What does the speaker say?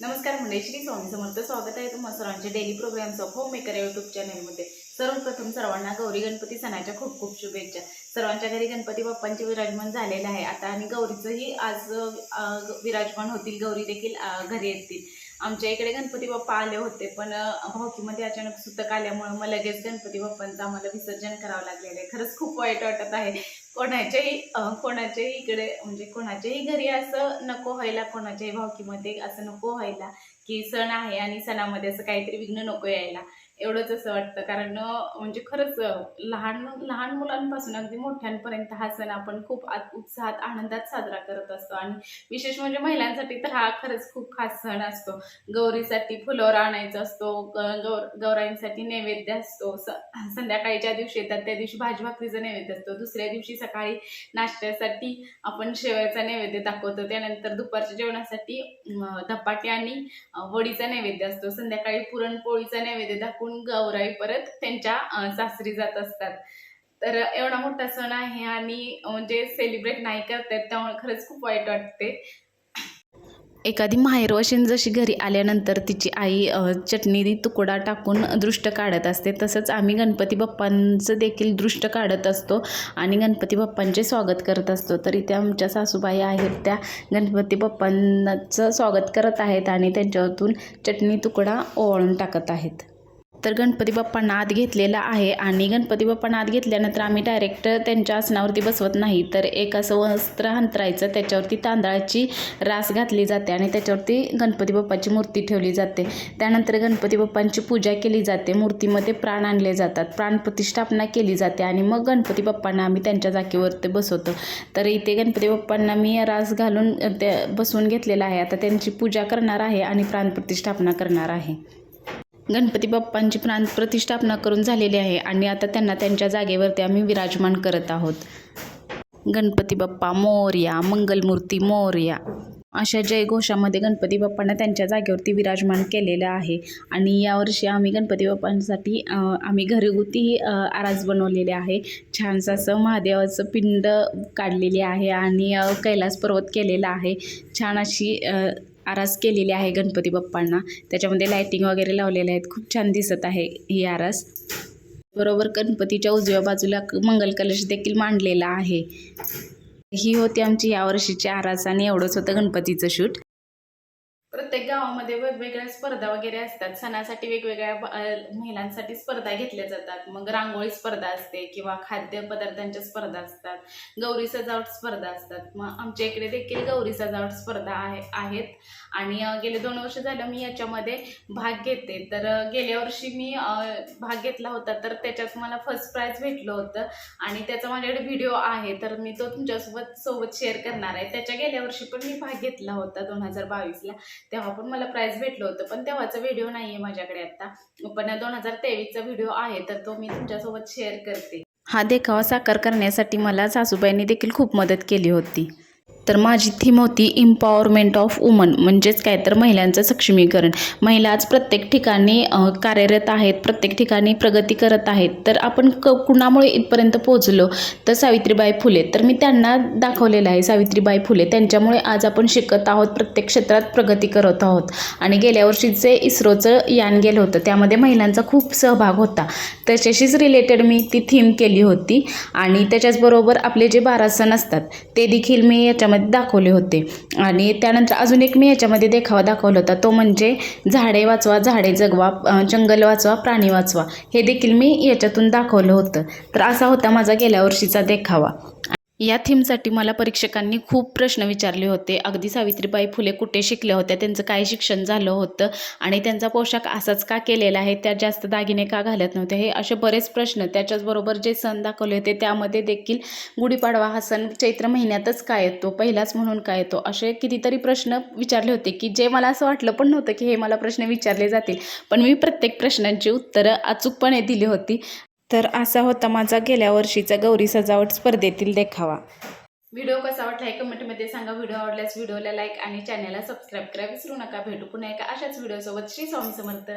नमस्कार मंडळी श्री स्वामी समर्थ. स्वागत आहे तुम्हा सर्वांचे daily programmes of home maker YouTube चॅनलमध्ये सर्वप्रथम सर्वांना गौरी गणपती सणाच्या खूप खूप शुभेच्छा. सर्वांच्या घरी गणपती बाप्पांचे विराजमान झालेलं आहे. आता आणि गौरीचंही आज विराजमान होतील. गौरी देखील घरी येतील. आमच्या इकडे गणपती बाप्पा आले होते पण भावकीमध्ये अचानक सुतक आल्यामुळं मग लगेच गणपती बाप्पांचं आम्हाला विसर्जन करावं लागलेलं आहे. खरंच खूप वाईट वाटत आहे. कोणाच्याही कोणाच्याही इकडे म्हणजे कोणाच्याही घरी असं नको व्हायला कोणाच्याही भावकीमध्ये असं नको व्हायला की सण आहे आणि सणामध्ये असं काहीतरी विघ्न नको यायला. एवढंच असं वाटतं. कारण म्हणजे खरंच लहान लहान मुलांपासून अगदी मोठ्यांपर्यंत हा सण आपण खूप आत उत्साहात आनंदात साजरा करत असतो. आणि विशेष म्हणजे महिलांसाठी तर हा खरंच खूप खास सण असतो. गौरीसाठी फुलावर आणायचा असतो. ग- गौर गौराईंसाठी नैवेद्य असतो. स संध्याकाळी ज्या दिवशी येतात. त्या दिवशी भाजी भाकरीचा नैवेद्य असतो. दुसऱ्या दिवशी सकाळी नाश्त्यासाठी आपण शेवयाचा नैवेद्य दाखवतो. त्यानंतर दुपारच्या जेवणासाठी धपाटे आणि वडीचा नैवेद्य असतो. संध्याकाळी पुरणपोळीचा नैवेद्य दाखवतो. दाखवून गौराई परत त्यांच्या सासरी जात असतात. तर एवढा मोठा सण आहे आणि म्हणजे सेलिब्रेट नाही करतात त्यामुळे खरंच खूप वाईट वाटते. एखादी माहेरवशीन जशी घरी आल्यानंतर तिची आई चटणी तुकडा टाकून दृष्ट काढत असते तसंच आम्ही गणपती बाप्पांचं देखील दृष्ट काढत असतो आणि गणपती बाप्पांचे स्वागत करत असतो. तर इथे आमच्या सासूबाई आहेत त्या गणपती बाप्पांचं स्वागत करत आहेत आणि त्यांच्यातून चटणी तुकडा ओवाळून टाकत आहेत. तर गणपती बाप्पांना आत घेतलेला आहे आणि गणपती बाप्पांना आत घेतल्यानंतर आम्ही डायरेक्ट त्यांच्या आसनावरती बसवत नाही. तर एक असं वस्त्र हंतरायचं त्याच्यावरती तांदळाची रास घातली जाते आणि त्याच्यावरती गणपती बाप्पाची मूर्ती ठेवली जाते. त्यानंतर गणपती बाप्पांची पूजा केली जाते. मूर्तीमध्ये प्राण आणले जातात. प्राण प्रतिष्ठापना केली जाते आणि मग गणपती बाप्पांना आम्ही त्यांच्या जागेवरती बसवतो. तर इथे गणपती बाप्पांना मी रास घालून त्या ते बसवून घेतलेला आहे. आता त्यांची पूजा करणार आहे आणि प्राणप्रतिष्ठापना करणार आहे. गणपती बाप्पांची प्राण प्रतिष्ठापना करून झालेली आहे आणि आता त्यांना त्यांच्या जागेवरती आम्ही विराजमान करत आहोत. गणपती बाप्पा मोरया मंगलमूर्ती मोरया. अशा जयघोषामध्ये गणपती बाप्पांना त्यांच्या जागेवरती विराजमान केलेलं आहे. आणि यावर्षी आम्ही गणपती बाप्पांसाठी आम्ही घरगुती आरास बनवलेले आहे. छानसं असं महादेवाचं पिंड काढलेले आहे आणि कैलास पर्वत केलेला आहे. छान अशी आरास केलेली आहे गणपती बाप्पांना. त्याच्यामध्ये लायटिंग वगैरे लावलेले आहेत. खूप छान दिसत आहे ही आरास. बरोबर गणपतीच्या उजव्या बाजूला मंगल कलश देखील मांडलेला आहे. ही होती आमची यावर्षीची आरास आणि एवढंच होतं गणपतीचं शूट. प्रत्येक गावामध्ये वेगवेगळ्या स्पर्धा वगैरे असतात. सणासाठी वेगवेगळ्या महिलांसाठी स्पर्धा घेतल्या जातात. मग रांगोळी स्पर्धा असते किंवा खाद्यपदार्थांच्या स्पर्धा असतात. गौरी सजावट स्पर्धा असतात. मग आमच्या इकडे देखील गौरी सजावट स्पर्धा आहे आहेत. आणि गेले दोन वर्ष झालं मी याच्यामध्ये भाग घेते. तर गेल्या वर्षी मी भाग घेतला होता. तर त्याच्यात मला फर्स्ट प्राईज भेटलं होतं. आणि त्याचा माझ्याकडे व्हिडिओ आहे. तर मी तो तुमच्यासोबत सोबत शेअर करणार आहे. त्याच्या गेल्या वर्षी पण मी भाग घेतला होता दोन हजार बावीसला. तेव्हा पण मला प्राईज भेटलं होतं पण तेव्हाचा व्हिडिओ नाही आहे माझ्याकडे आता. पण दोन हजार तेवीसचा व्हिडिओ आहे तर तो मी तुमच्यासोबत शेअर करते. हा देखावा साकार करण्यासाठी मला सासूबाईंनी देखील खूप मदत केली होती. तर माझी थीम होती इम्पॉवरमेंट ऑफ वुमन म्हणजेच काय तर महिलांचं सक्षमीकरण. महिला आज प्रत्येक ठिकाणी कार्यरत आहेत प्रत्येक ठिकाणी प्रगती करत आहेत. तर आपण क कुणामुळे इथपर्यंत पोहोचलो? तर सावित्रीबाई फुले. तर मी त्यांना दाखवलेलं आहे सावित्रीबाई फुले. त्यांच्यामुळे आज आपण शिकत आहोत प्रत्येक क्षेत्रात प्रगती करत आहोत. आणि गेल्या वर्षीचे इस्रोचं यान गेलं होतं त्यामध्ये महिलांचा खूप सहभाग होता. त्याच्याशीच रिलेटेड मी ती थीम केली होती. आणि त्याच्याचबरोबर आपले जे बारा सण असतात ते देखील मी याच्यामध्ये दाखवले होते. आणि त्यानंतर अजून एक मी याच्यामध्ये देखावा दाखवला होता. तो म्हणजे झाडे वाचवा झाडे जगवा जंगल वाचवा प्राणी वाचवा. हे देखील मी याच्यातून दाखवलं होतं. तर असा होता माझा गेल्या वर्षीचा देखावा. या थीमसाठी मला परीक्षकांनी खूप प्रश्न विचारले होते. अगदी सावित्रीबाई फुले कुठे शिकल्या होत्या? त्यांचं काय शिक्षण झालं होतं? आणि त्यांचा पोशाख असाच का केलेला आहे? त्या जास्त दागिने का घालत नव्हते? हे असे बरेच प्रश्न त्याच्याचबरोबर जे सण दाखवले होते त्यामध्ये देखील गुढीपाडवा हा सण चैत्र महिन्यातच का येतो? पहिलाच म्हणून का येतो? असे कितीतरी प्रश्न विचारले होते की जे मला असं वाटलं पण नव्हतं की हे मला प्रश्न विचारले जातील. पण मी प्रत्येक प्रश्नांची उत्तरं अचूकपणे दिली होती. तर असा होता माझा गेल्या वर्षीचा गौरी सजावट स्पर्धेतील देखावा. व्हिडिओ कसा वाटला हे कमेंटमध्ये सांगा. व्हिडिओ आवडल्यास व्हिडिओला लाईक आणि चॅनलला सबस्क्राईब करा. विसरू नका. भेटू पुन्हा एका अशाच व्हिडिओसोबत श्री स्वामी समर्थ.